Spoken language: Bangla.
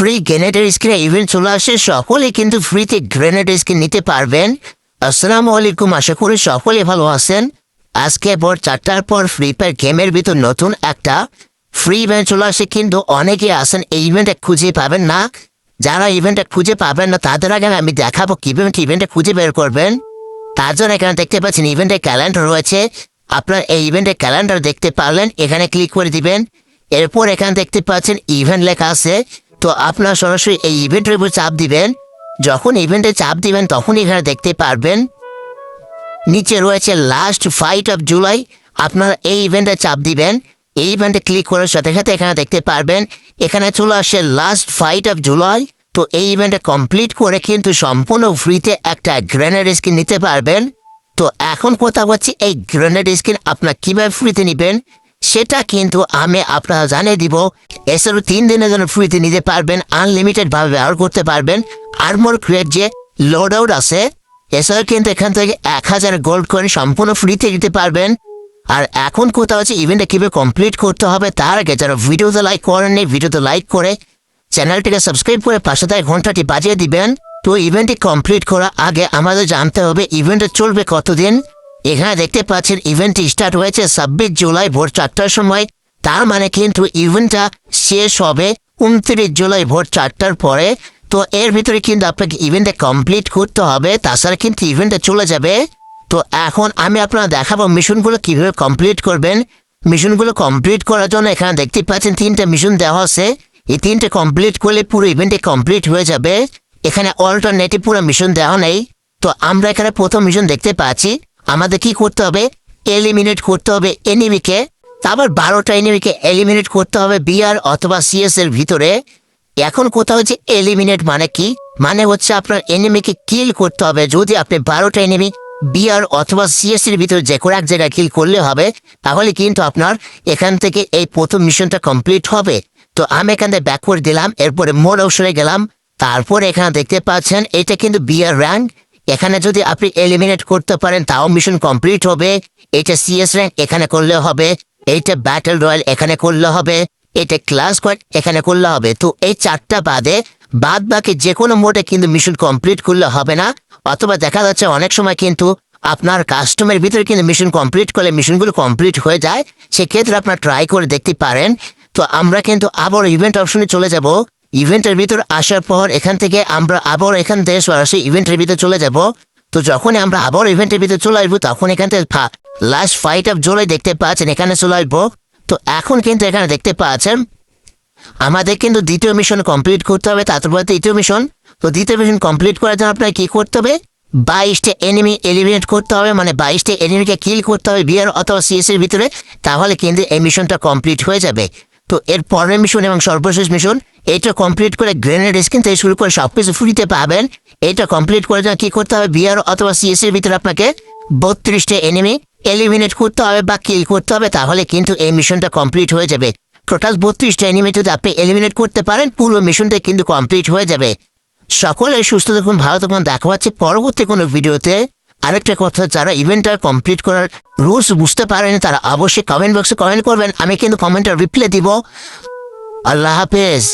ফ্রি গ্রেনেডের স্ক্রিনে ইভেন্ট চলে আসে, সকলে কিন্তু ফ্রিতে গ্রেনেড স্ক্রিন নিতে পারবেন। আসসালামু আলাইকুম, আশা করি সকলে ভালো আছেন। আজকে ভোর চারটার পর ফ্রি ফায়ার গেমের ভিতর নতুন একটা ফ্রি ইভেন্ট চলে আসে, কিন্তু অনেকে আছেন এই ইভেন্টে খুঁজে পাবেন না। যারা ইভেন্টে খুঁজে পাবেন না, তাদের আগে আমি দেখাবো কীভাবে ইভেন্টে খুঁজে বের করবেন। তার জন্য এখানে দেখতে পাচ্ছেন ইভেন্টের ক্যালেন্ডার রয়েছে। আপনার এই ইভেন্টের ক্যালেন্ডার দেখতে পারলেন, এখানে ক্লিক করে দিবেন। এরপর এখানে দেখতে পাচ্ছেন ইভেন্ট লেখা আছে। তো আপনার সরাসরি এই ইভেন্টের উপর চাপ দিবেন। যখন ইভেন্টে চাপ দিবেন তখন এখানে দেখতে পারবেন, নিচে রয়েছে লাস্ট ফাইট অফ জুলাই আপনারা এই ইভেন্টে চাপ দিবেন, এই ইভেন্টে ক্লিক করার সাথে সাথে এখানে দেখতে পারবেন, এখানে চলে আসে লাস্ট ফাইট অফ জুলাই তো এই ইভেন্টে কমপ্লিট করে কিন্তু সম্পূর্ণ ফ্রিতে একটা গ্রেনেড স্কিন নিতে পারবেন। তো এখন কথা হচ্ছে এই গ্রেনেড স্কিন আপনার কীভাবে ফ্রিতে নেবেন? সেটা কিন্তু আমি আপনারা জানিয়ে দিব এছাড়াও তিন দিনের জন্য ফ্রিতে নিতে পারবেন আনলিমিটেড ভাবে ব্যবহার করতে পারবেন। আর্মোর ক্রিয়েট যে লোড আউট আছে এছাড়াও কিন্তু এখান থেকে এক হাজার গোল্ড করে সম্পূর্ণ ফ্রিতে দিতে পারবেন। আর এখন কোথাও হচ্ছে ইভেন্টটা কীভাবে কমপ্লিট করতে হবে, তার আগে যারা ভিডিওতে লাইক করেননি, ভিডিওতে লাইক করে চ্যানেলটিকে সাবস্ক্রাইব করে পাশে থাকা ঘন্টাটি বাজিয়ে দিবেন। তো ইভেন্টটি কমপ্লিট করার আগে আমাদের জানতে হবে ইভেন্টটা চলবে কতদিন এখানে দেখতে পাচ্ছেন ইভেন্টটি স্টার্ট হয়েছে ছাব্বিশ জুলাই ভোর চারটার সময়। তার মানে কিন্তু ইভেন্টটা শেষ হবে উনত্রিশ জুলাই ভোর চারটার পরে। তো এর ভিতরে কিন্তু আপনাকে ইভেন্টটা কমপ্লিট করতে হবে, তাছাড়া কিন্তু ইভেন্টটা চলে যাবে। তো এখন আমি আপনারা দেখাবো মিশনগুলো কীভাবে কমপ্লিট করবেন। মিশনগুলো কমপ্লিট করার জন্য এখানে দেখতে পাচ্ছেন তিনটা মিশন দেওয়া আছে। এই তিনটে কমপ্লিট করলে পুরো ইভেন্টে কমপ্লিট হয়ে যাবে। এখানে অল্টারনেটিভ পুরো মিশন দেওয়া নেই। তো আমরা এখানে প্রথম মিশন দেখতে পাচ্ছি। আমাদের কি করতে হবে? এলিমিনেট করতে হবে এনিমিকে তারপর বারোটা এনিমিকে এলিমিনেট করতে হবে বিআর অথবা সিএস এর ভিতরে। এখন কোথাও হচ্ছে এলিমিনেট মানে কি? মানে হচ্ছে আপনার এনিমিকে কিল করতে হবে। যদি আপনি বারোটা এনিমি বিআর অথবা সিএস এর ভিতরে যে কোনো এক জায়গায় কিল করলে হবে, তাহলে কিন্তু আপনার এখান থেকে এই প্রথম মিশনটা কমপ্লিট হবে। তো আমি এখান থেকে ব্যাক করে দিলাম, এরপরে মোড় অবসরে গেলাম। তারপর এখানে দেখতে পাচ্ছেন, এটা কিন্তু বিআর র্যাঙ্ক এখানে যদি আপনি এলিমিনেট করতে পারেন, তাও মিশন কমপ্লিট হবে। এটা সিএস র্যাঙ্ক এখানে করলে হবে। এইটা ব্যাটেল রয়্যাল এখানে করলে হবে। এটা ক্লাস কোয়াড এখানে করলে হবে। তো এই চারটা বাদে বাদ বাকি যে কোনো মোডে কিন্তু মিশন কমপ্লিট করলে হবে না। অথবা দেখা যাচ্ছে অনেক সময় কিন্তু আপনার কাস্টমের ভিতরে কিন্তু মিশন কমপ্লিট করলে মিশনগুলো কমপ্লিট হয়ে যায়। সেক্ষেত্রে আপনার ট্রাই করে দেখতে পারেন। তো আমরা কিন্তু আবার ইভেন্ট অপশনে চলে যাব। ইভেন্টের ভিতর আসার পর এখান থেকে আমরা আবার এখান থেকে সরাসরি ইভেন্টের ভিতরে চলে যাব। তো যখন আমরা আবার ইভেন্টের ভিতরে চলে আসব তখন এখান থেকে লাস্ট ফাইট অফ জোলাই দেখতে পাচ্ছেন, এখানে চলে আসব। তো এখন কিন্তু এখানে দেখতে পাচ্ছেন, আমাদের কিন্তু দ্বিতীয় মিশন কমপ্লিট করতে হবে, তারপর তৃতীয় মিশন তো দ্বিতীয় মিশন কমপ্লিট করার জন্য আপনার কি করতে হবে? বাইশটা এনিমি এলিমিনেট করতে হবে মানে বাইশটা এনিমিকে কিল করতে হবে বিয়ার অথবা সিএস এর ভিতরে। তাহলে কিন্তু এই মিশনটা কমপ্লিট হয়ে যাবে। তো এর পরের মিশন এবং সর্বশেষ মিশন এটা কমপ্লিট করে গ্রেনেড স্কিন থেকে শুরু করে সবকিছু ফ্রিতে পাবেন। এটা কমপ্লিট করে জন্য কি করতে হবে? বিয়ার অথবা সিএস এর ভিতরে আপনাকে বত্রিশটা এনিমি এলিমিনেট করতে হবে বা কিল করতে হবে, তাহলে কিন্তু এই মিশনটা কমপ্লিট হয়ে যাবে। টোটাল বত্রিশটা এনিমি যদি আপনি এলিমিনেট করতে পারেন, পুরো মিশনটা কিন্তু কমপ্লিট হয়ে যাবে। সকলে সুস্থ থাকুন, ভালো থাকুন, দেখা হচ্ছে পরবর্তী কোনো ভিডিওতে। আরেকটা কথা, যারা ইভেন্টটা কমপ্লিট করার রুলস বুঝতে পারেন, তারা অবশ্যই কমেন্ট বক্সে কমেন্ট করবেন। আমি কিন্তু কমেন্টের রিপ্লাই দিব। আল্লাহ হাফেজ।